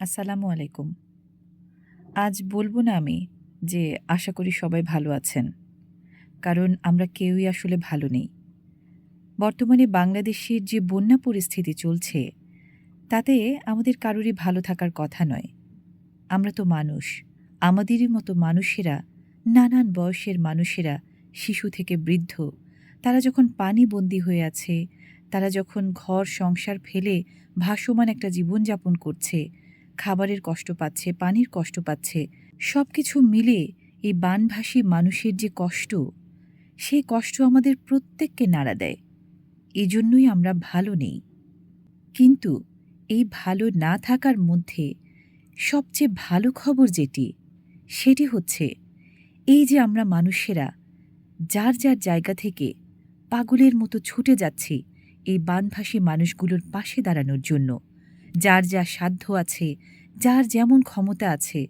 আসসালামু আলাইকুম। আজ বলব না আমি যে আশা করি সবাই ভালো আছেন। কারণ আমরা কেউই আসলে ভালো নেই। বর্তমানে বাংলাদেশের যে বন্যা পরিস্থিতি চলছে, তাতে আমাদের কারোরই ভালো থাকার কথা নয়। আমরা তো মানুষ। আমাদেরই মতো মানুষেরা, নানান বয়সের মানুষেরা, শিশু থেকে বৃদ্ধ, তারা যখন পানি পানিবন্দী হয়ে আছে, তারা যখন ঘর সংসার ফেলে ভাসমান একটা জীবনযাপন করছে, খাবারের কষ্ট পাচ্ছে, পানির কষ্ট পাচ্ছে, সবকিছু মিলে এই বানভাসী মানুষের যে কষ্ট, সেই কষ্ট আমাদের প্রত্যেককে নাড়া দেয়। এজন্যই আমরা ভালো নেই। কিন্তু এই ভালো না থাকার মধ্যে সবচেয়ে ভালো খবর যেটি, সেটি হচ্ছে এই যে আমরা মানুষেরা যার, যার জায়গা থেকে পাগলের মতো ছুটে যাচ্ছি এই বানভাসী মানুষগুলোর পাশে দাঁড়ানোর জন্য। যার যা সাধ্য আছে, যার যেমন ক্ষমতা আছে,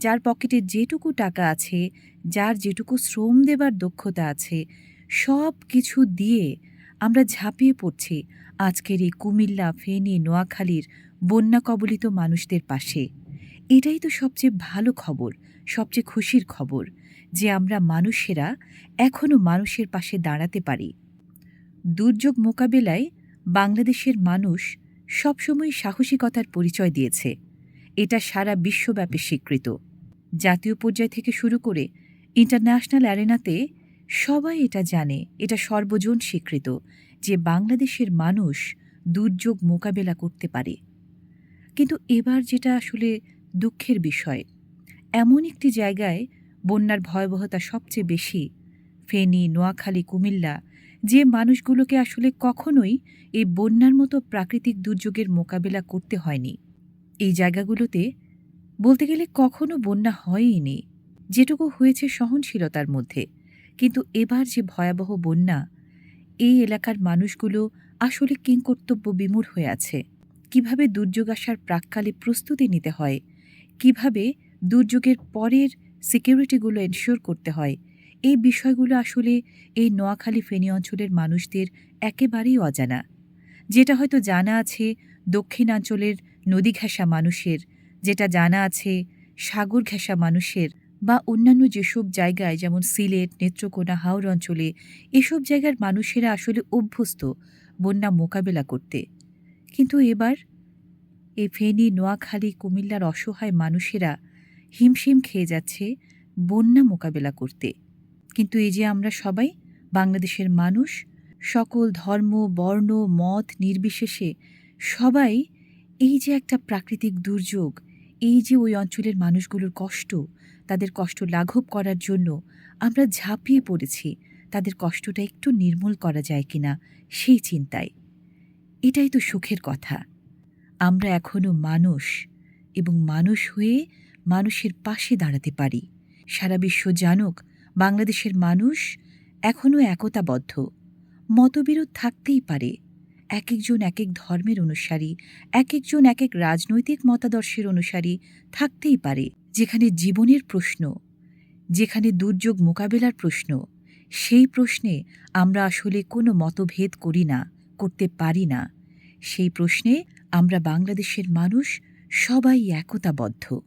যার পকেটে যেটুকু টাকা আছে, যার যেটুকু শ্রম দেবার দক্ষতা আছে, সব কিছু দিয়ে আমরা ঝাঁপিয়ে পড়ছি আজকের এই কুমিল্লা, ফেনী, নোয়াখালীর বন্যা কবলিত মানুষদের পাশে। এটাই তো সবচেয়ে ভালো খবর, সবচেয়ে খুশির খবর যে আমরা মানুষেরা এখনও মানুষের পাশে দাঁড়াতে পারি। দুর্যোগ মোকাবেলায় বাংলাদেশের মানুষ সবসময় সাহসিকতার পরিচয় দিয়েছে। এটা সারা বিশ্বব্যাপী স্বীকৃত। জাতীয় পর্যায় থেকে শুরু করে ইন্টারন্যাশনাল অ্যারেনাতে সবাই এটা জানে, এটা সর্বজন স্বীকৃত যে বাংলাদেশের মানুষ দুর্যোগ মোকাবেলা করতে পারে। কিন্তু এবার যেটা আসলে দুঃখের বিষয়, এমন একটি জায়গায় বন্যার ভয়াবহতা সবচেয়ে বেশি, ফেনী, নোয়াখালী, কুমিল্লা, যে মানুষগুলোকে আসলে কখনোই এই বন্যার মতো প্রাকৃতিক দুর্যোগের মোকাবেলা করতে হয়নি। এই জায়গাগুলোতে বলতে গেলে কখনো বন্যা হয়ইনি। যেটুকু হয়েছে সহনশীলতার মধ্যে। কিন্তু এবার যে ভয়াবহ বন্যা, এই এলাকার মানুষগুলো আসলে কিংকর্তব্য বিমূঢ় হয়ে আছে। কীভাবে দুর্যোগ আসার প্রাক্কালে প্রস্তুতি নিতে হয়, কীভাবে দুর্যোগের পরের সিকিউরিটিগুলো এনশিওর করতে হয়, এই বিষয়গুলো আসলে এই নোয়াখালী ফেনী অঞ্চলের মানুষদের একেবারেই অজানা। যেটা হয়তো জানা আছে দক্ষিণাঞ্চলের নদী ঘেঁষা মানুষের, যেটা জানা আছে সাগর ঘেঁষা মানুষের বা অন্যান্য যেসব জায়গায় যেমন সিলেট, নেত্রকোনা, হাওর অঞ্চলে এসব জায়গার মানুষেরা আসলে অভ্যস্ত বন্যা মোকাবেলা করতে। কিন্তু এবার এই ফেনী, নোয়াখালী, কুমিল্লার অসহায় মানুষেরা হিমশিম খেয়ে যাচ্ছে বন্যা মোকাবেলা করতে। কিন্তু এই যে আমরা সবাই বাংলাদেশের মানুষ, সকল ধর্ম, বর্ণ, মত নির্বিশেষে সবাই এই যে একটা প্রাকৃতিক দুর্যোগ, এই যে ওই অঞ্চলের মানুষগুলোর কষ্ট, তাদের কষ্ট লাঘব করার জন্য আমরা ঝাঁপিয়ে পড়েছি তাদের কষ্টটা একটু নির্মূল করা যায় কিনা সেই চিন্তায়। এটাই তো সুখের কথা। আমরা এখনও মানুষ এবং মানুষ হয়ে মানুষের পাশে দাঁড়াতে পারি। সারা বিশ্ব জানুক বাংলাদেশের মানুষ এখনও একতাবদ্ধ। মতবিরোধ থাকতেই পারে। এক একজন এক এক ধর্মের অনুসারী, এক একজন এক এক রাজনৈতিক মতাদর্শের অনুসারী থাকতেই পারে। যেখানে জীবনের প্রশ্ন, যেখানে দুর্যোগ মোকাবেলার প্রশ্ন, সেই প্রশ্নে আমরা আসলে কোনো মতভেদ করি না, করতে পারি না। সেই প্রশ্নে আমরা বাংলাদেশের মানুষ সবাই একতাবদ্ধ।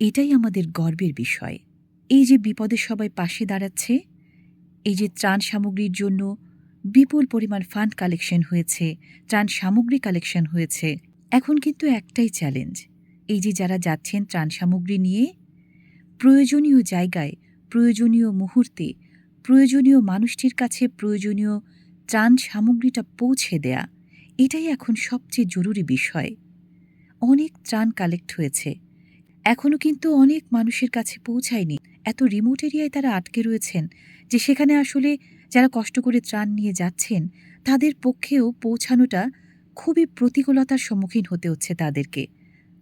এটাই আমাদের গর্বের বিষয়। এই যে বিপদে সবাই পাশে দাঁড়াচ্ছে, এই যে ত্রাণ সামগ্রীর জন্য বিপুল পরিমাণ ফান্ড কালেকশন হয়েছে, ত্রাণ সামগ্রী কালেকশন হয়েছে। এখন কিন্তু একটাই চ্যালেঞ্জ, এই যে যারা যাচ্ছেন ত্রাণ সামগ্রী নিয়ে, প্রয়োজনীয় জায়গায়, প্রয়োজনীয় মুহূর্তে, প্রয়োজনীয় মানুষটির কাছে প্রয়োজনীয় ত্রাণ সামগ্রীটা পৌঁছে দেয়া, এটাই এখন সবচেয়ে জরুরি বিষয়। অনেক ত্রাণ কালেক্ট হয়েছে। এখনও কিন্তু অনেক মানুষের কাছে পৌঁছায়নি। এত রিমোট এরিয়ায় তারা আটকে রয়েছেন যে সেখানে আসলে যারা কষ্ট করে ত্রাণ নিয়ে যাচ্ছেন, তাদের পক্ষেও পৌঁছানোটা খুবই প্রতিকূলতার সম্মুখীন হতে হচ্ছে তাদেরকে।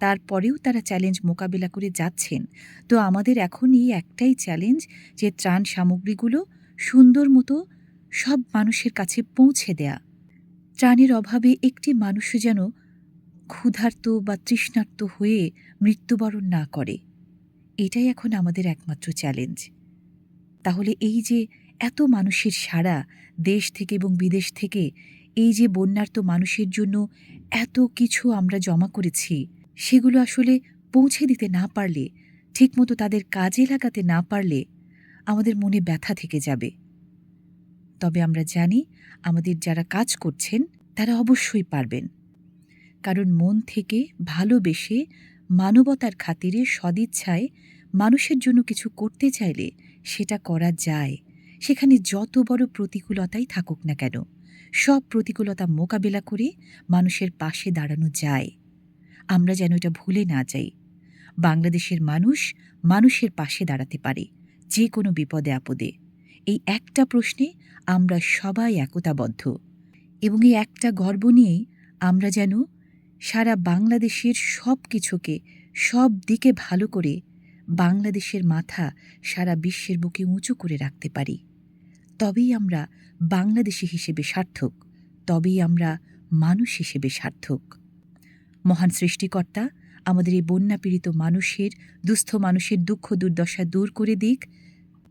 তারপরেও তারা চ্যালেঞ্জ মোকাবিলা করে যাচ্ছেন। তো আমাদের এখন এই একটাই চ্যালেঞ্জ যে ত্রাণ সামগ্রীগুলো সুন্দর মতো সব মানুষের কাছে পৌঁছে দেয়া। ত্রাণের অভাবে একটি মানুষও যেন ক্ষুধার্ত বা তৃষ্ণার্ত হয়ে মৃত্যুবরণ না করে। এটাই এখন আমাদের একমাত্র চ্যালেঞ্জ। তাহলে এই যে এত মানুষের সাড়া দেশ থেকে এবং বিদেশ থেকে, এই যে বন্যার্ত মানুষের জন্য এত কিছু আমরা জমা করেছি, সেগুলো আসলে পৌঁছে দিতে না পারলে ঠিকমতো তাদের কাজে লাগাতে না পারলে আমাদের মনে ব্যথা থেকে যাবে তবে আমরা জানি আমাদের যারা কাজ করছেন তারা অবশ্যই পারবেন কারণ মন থেকে ভালোবেসে মানবতার খাতিরে সদিচ্ছায় মানুষের জন্য কিছু করতে চাইলে সেটা করা যায়। সেখানে যত বড় প্রতিকূলতাই থাকুক না কেন, সব প্রতিকূলতা মোকাবেলা করে মানুষের পাশে দাঁড়ানো যায়। আমরা যেন এটা ভুলে না যাই। বাংলাদেশের মানুষ মানুষের পাশে দাঁড়াতে পারে যে কোনো বিপদে আপদে। এই একটা প্রশ্নে আমরা সবাই একতাবদ্ধ। এবং এই একটা গর্ব নিয়েই আমরা যেন সারা বাংলাদেশের সব কিছুকে সব দিকে ভালো করে বাংলাদেশের মাথা সারা বিশ্বের বুকে উঁচু করে রাখতে পারি। তবেই আমরা বাংলাদেশি হিসেবে সার্থক, তবেই আমরা মানুষ হিসেবে সার্থক। মহান সৃষ্টিকর্তা, আমাদের এই বন্যা পীড়িত মানুষের, দুস্থ মানুষের দুঃখ দুর্দশা দূর করে দিক।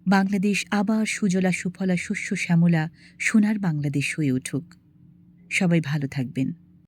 বাংলাদেশ আবার সুজলা, সুফলা, শস্য, শ্যামলা, সোনার বাংলাদেশ হয়ে উঠুক। সবাই ভালো থাকবেন।